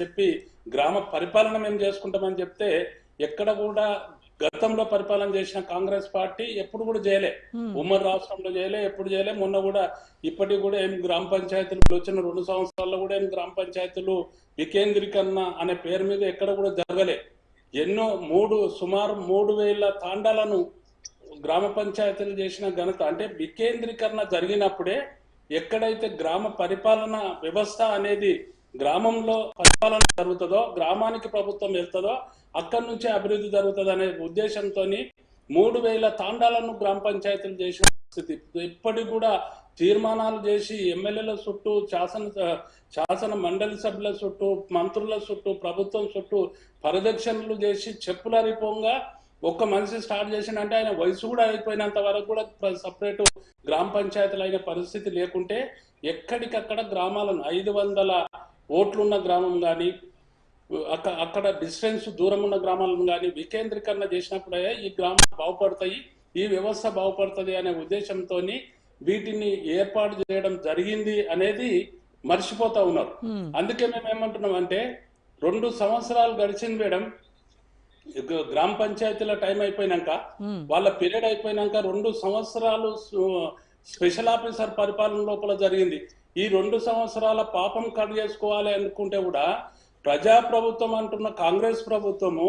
చెప్పి గ్రామ పరిపాలన మేము చేసుకుంటామని చెప్తే ఎక్కడ కూడా గతంలో పరిపాలన చేసిన కాంగ్రెస్ పార్టీ ఎప్పుడు కూడా చేయలే. ఉమ్మడి రాష్ట్రంలో చేయలే ఎప్పుడు చేయలే. మొన్న కూడా ఇప్పటికి కూడా ఏం గ్రామ పంచాయతీలు వచ్చిన రెండు సంవత్సరాల్లో కూడా ఏం గ్రామ పంచాయతీలు వికేంద్రీకరణ అనే పేరు మీద ఎక్కడ కూడా జరగలే. ఎన్నో మూడు సుమారు మూడు వేల తాండాలను గ్రామ పంచాయతీలు చేసిన ఘనత. అంటే వికేంద్రీకరణ జరిగినప్పుడే ఎక్కడైతే గ్రామ పరిపాలన వ్యవస్థ అనేది గ్రామంలో పరిపాలన జరుగుతుందో గ్రామానికి ప్రభుత్వం వెళ్తుందో అక్కడి నుంచే అభివృద్ధి జరుగుతుంది అనే ఉద్దేశంతో మూడు వేల తాండాలను గ్రామ పంచాయతీలు చేసిన పరిస్థితి. ఇప్పటికి కూడా తీర్మానాలు చేసి ఎమ్మెల్యేల చుట్టూ శాసన శాసన మండలి సభ్యుల చుట్టూ మంత్రుల చుట్టూ ప్రభుత్వం చుట్టూ పరిదక్షిణలు చేసి చెప్పుల రిపోంగా ఒక్క మనిషి స్టార్ట్ చేసిందంటే ఆయన వయసు కూడా అయిపోయినంత వరకు కూడా సపరేట్ గ్రామ పంచాయతీలు అయిన పరిస్థితి లేకుంటే ఎక్కడికక్కడ గ్రామాలను ఐదు వందల ఓట్లున్న గ్రామం కానీ అక్క అక్కడ డిస్టెన్స్ దూరం ఉన్న గ్రామాలను కానీ వికేంద్రీకరణ చేసినప్పుడే ఈ గ్రామాలు బాగుపడతాయి ఈ వ్యవస్థ బాగుపడుతుంది అనే ఉద్దేశంతో వీటిని ఏర్పాటు చేయడం జరిగింది అనేది మర్చిపోతా ఉన్నారు. అందుకే మేము ఏమంటున్నాం అంటే రెండు సంవత్సరాలు గడిచింది మేడం. గ్రామ పంచాయతీల టైం అయిపోయినాక వాళ్ళ పీరియడ్ అయిపోయినాక రెండు సంవత్సరాలు స్పెషల్ ఆఫీసర్ పరిపాలన లోపల జరిగింది. ఈ రెండు సంవత్సరాల పాపం కట్ చేసుకోవాలి అనుకుంటే కూడా ప్రజా ప్రభుత్వం అంటున్న కాంగ్రెస్ ప్రభుత్వము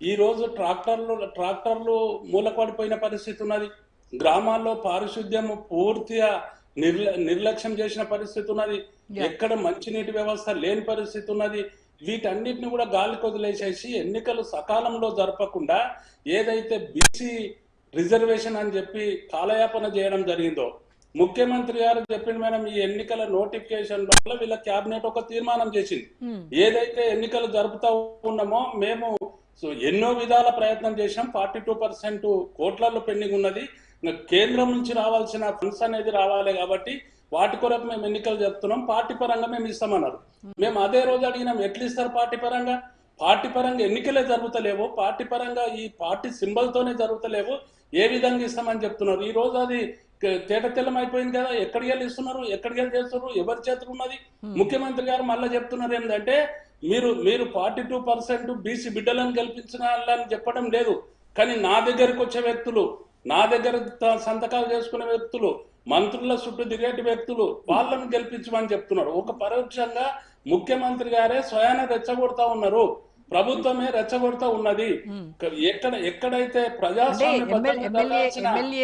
ఈ రోజు ట్రాక్టర్లు ట్రాక్టర్లు మూలపడిపోయిన పరిస్థితి ఉన్నది. గ్రామాల్లో పారిశుద్ధ్యం పూర్తిగా నిర్ల నిర్లక్ష్యం చేసిన పరిస్థితి ఉన్నది. ఎక్కడ మంచినీటి వ్యవస్థ లేని పరిస్థితి ఉన్నది. వీటన్నిటిని కూడా గాలికి వదిలేసేసి ఎన్నికలు సకాలంలో జరపకుండా ఏదైతే బీసీ రిజర్వేషన్ అని చెప్పి కాలయాపన చేయడం జరిగిందో ముఖ్యమంత్రి గారు చెప్పిన మేడం ఈ ఎన్నికల నోటిఫికేషన్ వల్ల వీళ్ళ క్యాబినెట్ ఒక తీర్మానం చేసింది. ఏదైతే ఎన్నికలు జరుపుతా ఉన్నామో మేము సో ఎన్నో విధాల ప్రయత్నం చేసినాం ఫార్టీ టూ పర్సెంట్ కోట్లలో పెండింగ్ ఉన్నది. కేంద్రం నుంచి రావాల్సిన ఫండ్స్ అనేది రావాలి కాబట్టి వాటి కొరకు మేము ఎన్నికలు జరుపుతున్నాం. పార్టీ పరంగా మేము ఇస్తామన్నారు. మేము అదే రోజు అడిగినాం ఎట్లా ఇస్తారు పార్టీ పరంగా? పార్టీ పరంగా ఎన్నికలే జరుగుతలేవు పార్టీ పరంగా ఈ పార్టీ సింబల్ తోనే జరుగుతలేవు ఏ విధంగా ఇస్తామని చెప్తున్నారు. ఈ రోజు అది తేట తెల్లం అయిపోయింది కదా ఎక్కడికి వెళ్ళి ఇస్తున్నారు ఎక్కడికి వెళ్ళి చేస్తున్నారు ఎవరి చేతులు ఉన్నది? ముఖ్యమంత్రి గారు మళ్ళీ చెప్తున్నారు ఏంటంటే మీరు మీరు ఫార్టీ టూ పర్సెంట్ బీసీ బిడ్డలను గెలిపించిన చెప్పడం లేదు. కానీ నా దగ్గరికి వచ్చే వ్యక్తులు నా దగ్గర సంతకాలు చేసుకునే వ్యక్తులు మంత్రుల చుట్టూ తిరిగేటి వ్యక్తులు వాళ్ళని గెలిపించమని చెప్తున్నారు. ఒక పరోక్షంగా ముఖ్యమంత్రి గారే స్వయాన రెచ్చగొడతా ఉన్నారు. ప్రభుత్వమే రెచ్చగొడతా ఉన్నది. ఎక్కడ ఎక్కడైతే ప్రజాస్వామ్య